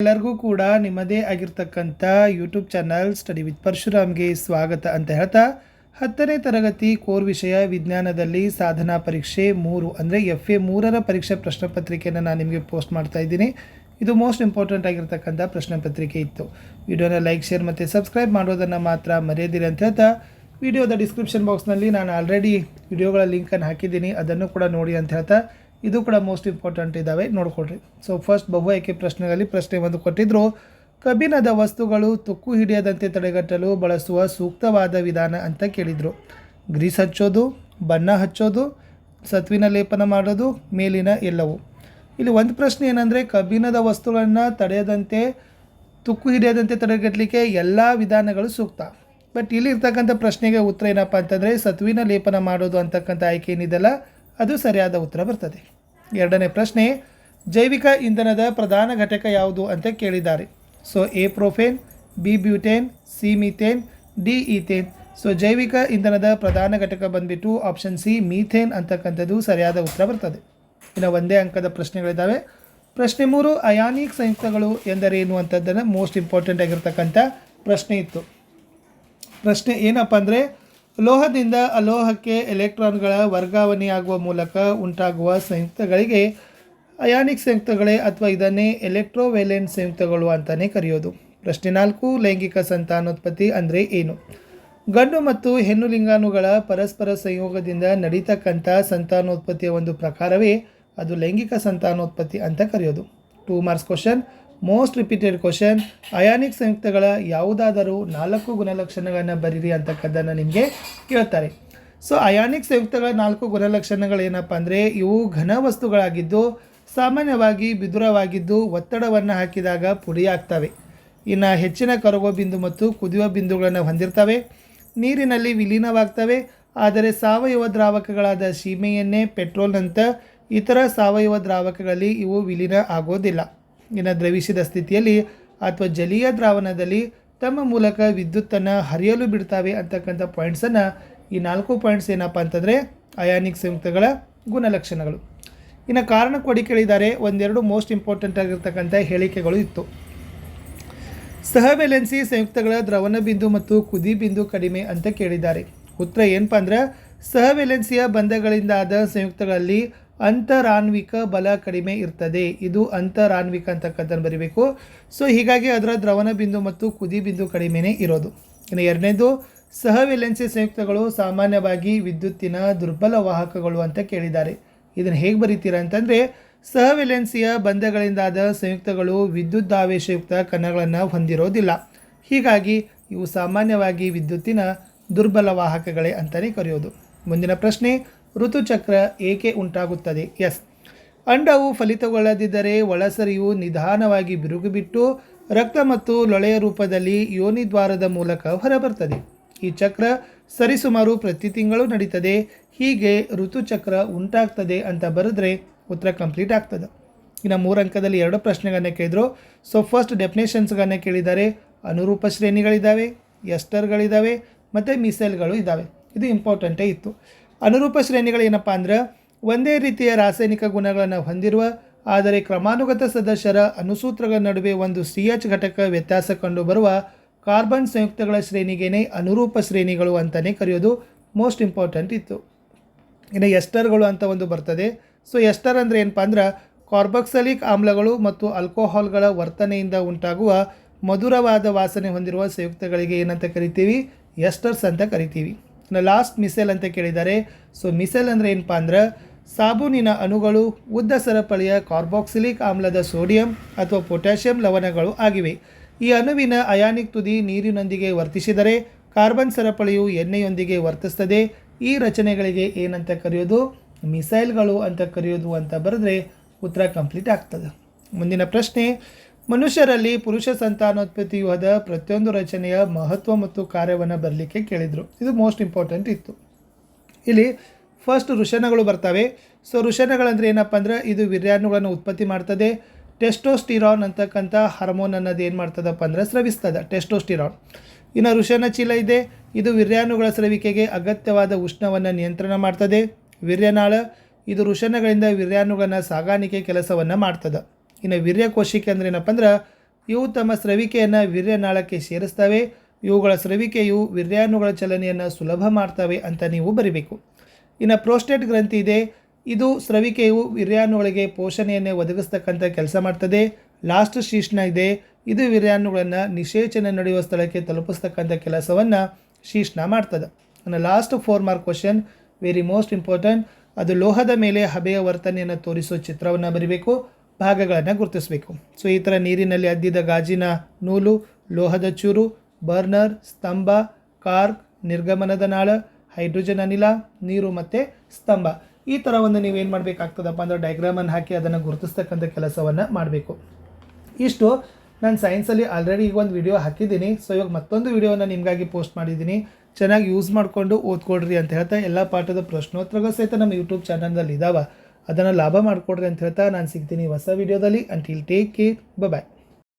ಎಲ್ಲರಿಗೂ ಕೂಡ ನಿಮ್ಮದೇ ಆಗಿರ್ತಕ್ಕಂಥ ಯೂಟ್ಯೂಬ್ ಚಾನಲ್ ಸ್ಟಡಿ ವಿತ್ ಪರಶುರಾಮ್ಗೆ ಸ್ವಾಗತ ಅಂತ ಹೇಳ್ತಾ ಹತ್ತನೇ ತರಗತಿ ಕೋರ್ ವಿಷಯ ವಿಜ್ಞಾನದಲ್ಲಿ ಸಾಧನಾ ಪರೀಕ್ಷೆ ಮೂರು ಅಂದರೆ ಎಫ್ ಎ ಮೂರರ ಪರೀಕ್ಷೆ ಪ್ರಶ್ನೆ ಪತ್ರಿಕೆಯನ್ನು ನಾನು ನಿಮಗೆ ಪೋಸ್ಟ್ ಮಾಡ್ತಾ ಇದ್ದೀನಿ. ಇದು ಮೋಸ್ಟ್ ಇಂಪಾರ್ಟೆಂಟ್ ಆಗಿರ್ತಕ್ಕಂಥ ಪ್ರಶ್ನೆ ಪತ್ರಿಕೆ ಇತ್ತು. ವಿಡಿಯೋನ ಲೈಕ್ ಶೇರ್ ಮತ್ತು ಸಬ್ಸ್ಕ್ರೈಬ್ ಮಾಡೋದನ್ನು ಮಾತ್ರ ಮರೆಯದಿರಿ ಅಂತ ಹೇಳ್ತಾ ವಿಡಿಯೋದ ಡಿಸ್ಕ್ರಿಪ್ಷನ್ ಬಾಕ್ಸ್ನಲ್ಲಿ ನಾನು ಆಲ್ರೆಡಿ ವಿಡಿಯೋಗಳ ಲಿಂಕನ್ನು ಹಾಕಿದ್ದೀನಿ. ಅದನ್ನು ಕೂಡ ನೋಡಿ ಅಂತ ಹೇಳ್ತಾ ಇದು ಕೂಡ ಮೋಸ್ಟ್ ಇಂಪಾರ್ಟೆಂಟ್ ಇದ್ದಾವೆ ನೋಡ್ಕೊಳ್ರಿ. ಸೊ ಫಸ್ಟ್ ಬಹು ಆಯ್ಕೆ ಪ್ರಶ್ನೆಗಳಲ್ಲಿ ಪ್ರಶ್ನೆ ಒಂದು ಕೊಟ್ಟಿದ್ರು, ಕಬ್ಬಿಣದ ವಸ್ತುಗಳು ತುಕ್ಕು ಹಿಡಿಯದಂತೆ ತಡೆಗಟ್ಟಲು ಬಳಸುವ ಸೂಕ್ತವಾದ ವಿಧಾನ ಅಂತ ಕೇಳಿದರು. ಗ್ರೀಸ್ ಹಚ್ಚೋದು, ಬಣ್ಣ ಹಚ್ಚೋದು, ಸತ್ವಿನ ಲೇಪನ ಮಾಡೋದು, ಮೇಲಿನ ಎಲ್ಲವು. ಇಲ್ಲಿ ಒಂದು ಪ್ರಶ್ನೆ ಏನಂದರೆ, ಕಬ್ಬಿಣದ ವಸ್ತುಗಳನ್ನು ತಡೆಯದಂತೆ, ತುಕ್ಕು ಹಿಡಿಯದಂತೆ ತಡೆಗಟ್ಟಲಿಕ್ಕೆ ಎಲ್ಲ ವಿಧಾನಗಳು ಸೂಕ್ತ. ಬಟ್ ಇಲ್ಲಿರ್ತಕ್ಕಂಥ ಪ್ರಶ್ನೆಗೆ ಉತ್ತರ ಏನಪ್ಪ ಅಂತಂದರೆ, ಸತ್ವಿನ ಲೇಪನ ಮಾಡೋದು ಅಂತಕ್ಕಂಥ ಆಯ್ಕೆ ಏನಿದೆಲ್ಲ ಅದು ಸರಿಯಾದ ಉತ್ತರ ಬರ್ತದೆ. ಎರಡನೇ ಪ್ರಶ್ನೆ, ಜೈವಿಕ ಇಂಧನದ ಪ್ರಧಾನ ಘಟಕ ಯಾವುದು ಅಂತ ಕೇಳಿದ್ದಾರೆ. So A propane B butane C methane D ethane so ಜೈವಿಕ ಇಂಧನದ ಪ್ರಧಾನ ಘಟಕ ಬಂದ್ಬಿಟ್ಟು ಆಪ್ಷನ್ ಸಿ ಮೀಥೇನ್ ಅಂತಕ್ಕಂಥದ್ದು ಸರಿಯಾದ ಉತ್ತರ ಬರ್ತದೆ. ಇನ್ನು ಒಂದೇ ಅಂಕದ ಪ್ರಶ್ನೆಗಳಿದ್ದಾವೆ ಪ್ರಶ್ನೆ ಮೂರು, ಅಯಾನಿಕ್ ಸಂಯುಕ್ತಗಳು ಎಂದರೇನು ಅಂತದ್ದನ್ನು ಮೋಸ್ಟ್ ಇಂಪಾರ್ಟೆಂಟ್ ಆಗಿರ್ತಕ್ಕಂಥ ಪ್ರಶ್ನೆ ಇತ್ತು. ಪ್ರಶ್ನೆ ಏನಪ್ಪ ಅಂದರೆ ಲೋಹದಿಂದ ಅಲೋಹಕ್ಕೆ ಎಲೆಕ್ಟ್ರಾನ್ಗಳ ವರ್ಗಾವಣೆಯಾಗುವ ಮೂಲಕ ಉಂಟಾಗುವ ಸಂಯುಕ್ತಗಳಿಗೆ ಅಯಾನಿಕ್ ಸಂಯುಕ್ತಗಳೇ ಅಥವಾ ಇದನ್ನೇ ಎಲೆಕ್ಟ್ರೋವೆಲೆಂಟ್ ಸಂಯುಕ್ತಗಳು ಅಂತಲೇ ಕರೆಯೋದು. ಪ್ರಶ್ನೆ ನಾಲ್ಕು, ಲೈಂಗಿಕ ಸಂತಾನೋತ್ಪತ್ತಿ ಅಂದರೆ ಏನು? ಗಂಡು ಮತ್ತು ಹೆಣ್ಣು ಲಿಂಗಾಣುಗಳ ಪರಸ್ಪರ ಸಂಯೋಗದಿಂದ ನಡೀತಕ್ಕಂಥ ಸಂತಾನೋತ್ಪತ್ತಿಯ ಒಂದು ಪ್ರಕಾರವೇ ಅದು ಲೈಂಗಿಕ ಸಂತಾನೋತ್ಪತ್ತಿ ಅಂತ ಕರೆಯೋದು. Two marks question most repeated question ionic ಸಂಯುಕ್ತಗಳ ಯಾವುದಾದರೂ ನಾಲ್ಕು ಗುಣಲಕ್ಷಣಗಳನ್ನು ಬರೀರಿ ಅಂತಕ್ಕದ್ದನ್ನು ನಿಮಗೆ ಕೇಳ್ತಾರೆ. ಸೊ ಅಯಾನಿಕ್ ಸಂಯುಕ್ತಗಳ ನಾಲ್ಕು ಗುಣಲಕ್ಷಣಗಳು ಏನಪ್ಪ ಅಂದರೆ, ಇವು ಘನ ವಸ್ತುಗಳಾಗಿದ್ದು, ಸಾಮಾನ್ಯವಾಗಿ ಬಿದುರವಾಗಿದ್ದು ಒತ್ತಡವನ್ನು ಹಾಕಿದಾಗ ಪುಡಿಯಾಗ್ತವೆ ಇನ್ನು ಹೆಚ್ಚಿನ ಕರಗುವ ಬಿಂದು ಮತ್ತು ಕುದಿಯುವ ಬಿಂದುಗಳನ್ನು ಹೊಂದಿರ್ತವೆ. ನೀರಿನಲ್ಲಿ ವಿಲೀನವಾಗ್ತವೆ. ಆದರೆ ಸಾವಯವ ದ್ರಾವಕಗಳಾದ ಸೀಮೆಯನ್ನೇ ಎಣ್ಣೆ ಪೆಟ್ರೋಲ್ನಂಥ ಇತರ ಸಾವಯವ ದ್ರಾವಕಗಳಲ್ಲಿ ಇವು ವಿಲೀನ ಆಗೋದಿಲ್ಲ. ಇನ್ನು ದ್ರವಿಸಿದ ಸ್ಥಿತಿಯಲ್ಲಿ ಅಥವಾ ಜಲೀಯ ದ್ರಾವಣದಲ್ಲಿ ತಮ್ಮ ಮೂಲಕ ವಿದ್ಯುತ್ತನ್ನು ಹರಿಯಲು ಬಿಡ್ತಾವೆ ಅಂತಕ್ಕಂಥ ಪಾಯಿಂಟ್ಸನ್ನು ಈ ನಾಲ್ಕು ಪಾಯಿಂಟ್ಸ್ ಏನಪ್ಪ ಅಂತಂದರೆ ಅಯಾನಿಕ್ ಸಂಯುಕ್ತಗಳ ಗುಣಲಕ್ಷಣಗಳು. ಇನ್ನು ಕಾರಣ ಕೊಡಿ ಕೇಳಿದ್ದಾರೆ, ಒಂದೆರಡು ಮೋಸ್ಟ್ ಇಂಪಾರ್ಟೆಂಟ್ ಆಗಿರ್ತಕ್ಕಂಥ ಹೇಳಿಕೆಗಳು ಇತ್ತು. ಸಹವೆಲೆನ್ಸಿ ಸಂಯುಕ್ತಗಳ ದ್ರವಣ ಬಿಂದು ಮತ್ತು ಕುದಿ ಬಿಂದು ಕಡಿಮೆ ಅಂತ ಕೇಳಿದ್ದಾರೆ. ಉತ್ತರ ಏನಪ್ಪ ಅಂದ್ರೆ ಸಹವೆಲೆನ್ಸಿಯ ಬಂಧಗಳಿಂದಾದ ಸಂಯುಕ್ತಗಳಲ್ಲಿ ಅಂತರಾನ್ವಿಕ ಬಲ ಕಡಿಮೆ ಇರ್ತದೆ. ಇದು ಅಂತರಾನ್ವಿಕ ಅಂತಕ್ಕಂಥದ್ದು ಬರೀಬೇಕು. ಸೊ ಹೀಗಾಗಿ ಅದರ ದ್ರವಣ ಬಿಂದು ಮತ್ತು ಕುದಿ ಬಿಂದು ಕಡಿಮೆನೇ ಇರೋದು. ಇನ್ನು ಎರಡನೇದು ಸಹವೆಲೆನ್ಸಿ ಸಂಯುಕ್ತಗಳು ಸಾಮಾನ್ಯವಾಗಿ ವಿದ್ಯುತ್ತಿನ ದುರ್ಬಲ ವಾಹಕಗಳು ಅಂತ ಕೇಳಿದ್ದಾರೆ. ಇದನ್ನು ಹೇಗೆ ಬರೀತೀರಾ ಅಂತಂದರೆ ಸಹವೆಲೆನ್ಸಿಯ ಬಂಧಗಳಿಂದಾದ ಸಂಯುಕ್ತಗಳು ವಿದ್ಯುದಾವೇಶಯುಕ್ತ ಕಣಗಳನ್ನು ಹೊಂದಿರೋದಿಲ್ಲ. ಹೀಗಾಗಿ, ಇವು ಸಾಮಾನ್ಯವಾಗಿ ವಿದ್ಯುತ್ತಿನ ದುರ್ಬಲ ವಾಹಕಗಳೇ ಅಂತಲೇ ಕರೆಯೋದು. ಮುಂದಿನ ಪ್ರಶ್ನೆ ಋತುಚಕ್ರ ಏಕೆ ಉಂಟಾಗುತ್ತದೆ? ಎಸ್. ಅಂಡವು ಫಲಿತಗೊಳ್ಳದಿದ್ದರೆ ಒಳಸರಿಯು ನಿಧಾನವಾಗಿ ಬಿರುಗುಬಿಟ್ಟು ರಕ್ತ ಮತ್ತು ಲೊಳೆಯ ರೂಪದಲ್ಲಿ ಯೋನಿದ್ವಾರದ ಮೂಲಕ ಹೊರಬರ್ತದೆ. ಈ ಚಕ್ರ ಸರಿಸುಮಾರು ಪ್ರತಿ ತಿಂಗಳು ನಡೀತದೆ. ಹೀಗೆ ಋತುಚಕ್ರ ಉಂಟಾಗ್ತದೆ ಅಂತ ಬರೆದ್ರೆ ಉತ್ತರ ಕಂಪ್ಲೀಟ್ ಆಗ್ತದೆ. ಇನ್ನು ಮೂರು ಅಂಕದಲ್ಲಿ ಎರಡು ಪ್ರಶ್ನೆಗಳನ್ನೇ ಕೇಳಿದ್ರು. ಸೊ ಫಸ್ಟ್ ಡೆಫಿನೇಷನ್ಸ್ಗಳನ್ನ ಕೇಳಿದ್ದಾರೆ. ಅನುರೂಪ ಶ್ರೇಣಿಗಳಿದ್ದಾವೆ ಎಸ್ಟರ್ಗಳಿದ್ದಾವೆ ಮತ್ತು ಮಿಸೈಲ್ಗಳು ಇದ್ದಾವೆ ಇದು ಇಂಪಾರ್ಟೆಂಟೇ ಇತ್ತು. ಅನುರೂಪ ಶ್ರೇಣಿಗಳು ಏನಪ್ಪ ಅಂದ್ರೆ ಒಂದೇ ರೀತಿಯ ರಾಸಾಯನಿಕ ಗುಣಗಳನ್ನು ಹೊಂದಿರುವ, ಆದರೆ ಕ್ರಮಾನುಗತ ಸದಸ್ಯರ ಅನುಸೂತ್ರಗಳ ನಡುವೆ ಒಂದು ಸಿ ಎಚ್ ಘಟಕ ವ್ಯತ್ಯಾಸ ಕಂಡುಬರುವ ಕಾರ್ಬನ್ ಸಂಯುಕ್ತಗಳ ಶ್ರೇಣಿಗೇನೆ ಅನುರೂಪ ಶ್ರೇಣಿಗಳು ಅಂತಲೇ ಕರೆಯೋದು ಮೋಸ್ಟ್ ಇಂಪಾರ್ಟೆಂಟ್ ಇತ್ತು. ಇನ್ನು ಎಸ್ಟರ್ಗಳು ಅಂತ ಒಂದು ಬರ್ತದೆ. ಸೊ ಎಸ್ಟರ್ ಅಂದರೆ ಏನಪ್ಪ ಅಂದ್ರೆ ಕಾರ್ಬಕ್ಸಲಿಕ್ ಆಮ್ಲಗಳು ಮತ್ತು ಆಲ್ಕೋಹಾಲ್ಗಳ ವರ್ತನೆಯಿಂದ ಉಂಟಾಗುವ ಮಧುರವಾದ ವಾಸನೆ ಹೊಂದಿರುವ ಸಂಯುಕ್ತಗಳಿಗೆ ಏನಂತ ಕರಿತೀವಿ? ಎಸ್ಟರ್ಸ್ ಅಂತ ಕರಿತೀವಿ. ಲಾಸ್ಟ್ ಮಿಸೆಲ್ ಅಂತ ಕೇಳಿದ್ದಾರೆ. ಸೊ ಮಿಸೆಲ್ ಅಂದರೆ ಏನಪ್ಪ ಅಂದ್ರೆ ಸಾಬೂನಿನ ಅಣುಗಳು ಉದ್ದ ಸರಪಳಿಯ ಕಾರ್ಬಾಕ್ಸಿಲಿಕ್ ಆಮ್ಲದ ಸೋಡಿಯಂ ಅಥವಾ ಪೊಟ್ಯಾಷಿಯಂ ಲವಣಗಳು ಆಗಿವೆ. ಈ ಅಣುವಿನ ಅಯಾನಿಕ್ ತುದಿ ನೀರಿನೊಂದಿಗೆ ವರ್ತಿಸಿದರೆ ಕಾರ್ಬನ್ ಸರಪಳಿಯು ಎಣ್ಣೆಯೊಂದಿಗೆ ವರ್ತಿಸ್ತದೆ. ಈ ರಚನೆಗಳಿಗೆ ಏನಂತ ಕರೆಯೋದು? ಮಿಸೈಲ್ಗಳು ಅಂತ ಕರೆಯೋದು ಅಂತ ಬರೆದ್ರೆ ಉತ್ತರ ಕಂಪ್ಲೀಟ್ ಆಗ್ತದೆ. ಮುಂದಿನ ಪ್ರಶ್ನೆ ಮನುಷ್ಯರಲ್ಲಿ ಪುರುಷ ಸಂತಾನೋತ್ಪತ್ತಿಯುಹದ ಪ್ರತಿಯೊಂದು ರಚನೆಯ ಮಹತ್ವ ಮತ್ತು ಕಾರ್ಯವನ್ನು ಬರಲಿಕ್ಕೆ ಕೇಳಿದರು. ಇದು ಮೋಸ್ಟ್ ಇಂಪಾರ್ಟೆಂಟ್ ಇತ್ತು. ಇಲ್ಲಿ ಫಸ್ಟ್ ಋಷಣಗಳು ಬರ್ತವೆ. ಸೊ ಋಷಣಗಳಂದ್ರೆ ಏನಪ್ಪ ಅಂದ್ರೆ ಇದು ವಿರ್ಯಾಣುಗಳನ್ನು ಉತ್ಪತ್ತಿ ಮಾಡ್ತದೆ. ಟೆಸ್ಟೋಸ್ಟಿರಾನ್ ಅಂತಕ್ಕಂಥ ಹಾರ್ಮೋನ್ ಅನ್ನೋದು ಏನು ಮಾಡ್ತದಪ್ಪ ಅಂದ್ರೆ ಸ್ರವಿಸ್ತದೆ. ಟೆಸ್ಟೋಸ್ಟಿರಾನ್ ಇನ್ನು ಋಷಣ ಚೀಲ ಇದೆ. ಇದು ವಿರ್ಯಾಣುಗಳ ಸ್ರವಿಕೆಗೆ ಅಗತ್ಯವಾದ ಉಷ್ಣವನ್ನು ನಿಯಂತ್ರಣ ಮಾಡ್ತದೆ. ವಿರ್ಯನಾಳ. ಇದು ಋಷಣಗಳಿಂದ ವಿರ್ಯಾಣುಗಳನ್ನ ಸಾಗಾಣಿಕೆ ಕೆಲಸವನ್ನು ಮಾಡ್ತದೆ. ಇನ್ನು ವೀರ್ಯ ಕೋಶಿಕೆ ಅಂದ್ರೆ ಏನಪ್ಪ ಅಂದ್ರೆ, ಇವು ತಮ್ಮ ಸ್ರವಿಕೆಯನ್ನು ವೀರ್ಯನಾಳಕ್ಕೆ ಸೇರಿಸ್ತವೆ. ಇವುಗಳ ಸ್ರವಿಕೆಯು ವೀರ್ಯಾಣುಗಳ ಚಲನೆಯನ್ನು ಸುಲಭ ಮಾಡ್ತವೆ ಅಂತ ನೀವು ಬರಿಬೇಕು. ಇನ್ನು ಪ್ರೋಸ್ಟೇಟ್ ಗ್ರಂಥಿ ಇದೆ. ಇದು ಸ್ರವಿಕೆಯು ವೀರ್ಯಾಣುಗಳಿಗೆ ಪೋಷಣೆಯನ್ನೇ ಒದಗಿಸ್ತಕ್ಕಂಥ ಕೆಲಸ ಮಾಡ್ತದೆ. ಲಾಸ್ಟ್ ಶೀಷ್ಣ ಇದೆ. ಇದು ವೀರ್ಯಾಣುಗಳನ್ನು ನಿಷೇಚನೆ ನಡೆಯುವ ಸ್ಥಳಕ್ಕೆ ತಲುಪಿಸ್ತಕ್ಕಂಥ ಕೆಲಸವನ್ನು ಶೀಷ್ಣ ಮಾಡ್ತದೆ. ಇನ್ನು last four mark question, very most important, ಅದು ಲೋಹದ ಮೇಲೆ ಹಬೆಯ ವರ್ತನೆಯನ್ನು ತೋರಿಸುವ ಚಿತ್ರವನ್ನು ಬರಿಬೇಕು. ಭಾಗಗಳನ್ನು ಗುರುತಿಸಬೇಕು. ಸೊ, ಈ ಥರ ನೀರಿನಲ್ಲಿ ಅದ್ದಿದ ಗಾಜಿನ ನೂಲು, ಲೋಹದ ಚೂರು, ಬರ್ನರ್, ಸ್ತಂಭ, ಕಾರ್ಕ್, ನಿರ್ಗಮನದ ನಾಳ, ಹೈಡ್ರೋಜನ್ ಅನಿಲ, ನೀರು ಮತ್ತು ಸ್ತಂಭ. ಈ ಥರ ಒಂದು ನೀವೇನು ಮಾಡಬೇಕಾಗ್ತದಪ್ಪ ಅಂದರೆ ಡೈಗ್ರಾಮನ್ನು ಹಾಕಿ ಅದನ್ನು ಗುರುತಿಸ್ತಕ್ಕಂಥ ಕೆಲಸವನ್ನು ಮಾಡಬೇಕು. ಇಷ್ಟು. ನಾನು ಸೈನ್ಸಲ್ಲಿ ಆಲ್ರೆಡಿ ಈಗ ಒಂದು ವಿಡಿಯೋ ಹಾಕಿದ್ದೀನಿ. ಸೊ ಇವಾಗ ಮತ್ತೊಂದು ವಿಡಿಯೋನ ನಿಮಗಾಗಿ ಪೋಸ್ಟ್ ಮಾಡಿದ್ದೀನಿ. ಚೆನ್ನಾಗಿ ಯೂಸ್ ಮಾಡಿಕೊಂಡು ಓದ್ಕೊಡ್ರಿ ಅಂತ ಹೇಳ್ತಾ, ಎಲ್ಲ ಪಾಠದ ಪ್ರಶ್ನೋತ್ತರಗಳು ಸಹಿತ ನಮ್ಮ ಯೂಟ್ಯೂಬ್ ಚಾನಲ್ನಲ್ಲಿ ಇದ್ದಾವೆ ಅದನ್ನು ಲಾಭ ಮಾಡಿಕೊಡ್ರಿ ಅಂತ ಹೇಳ್ತಾ ನಾನು ಸಿಗ್ತೀನಿ ಹೊಸ ವೀಡಿಯೋದಲ್ಲಿ ಅಂಟಿಲ್ ಟೇಕ್ ಕೇರ್ ಬಾಯ್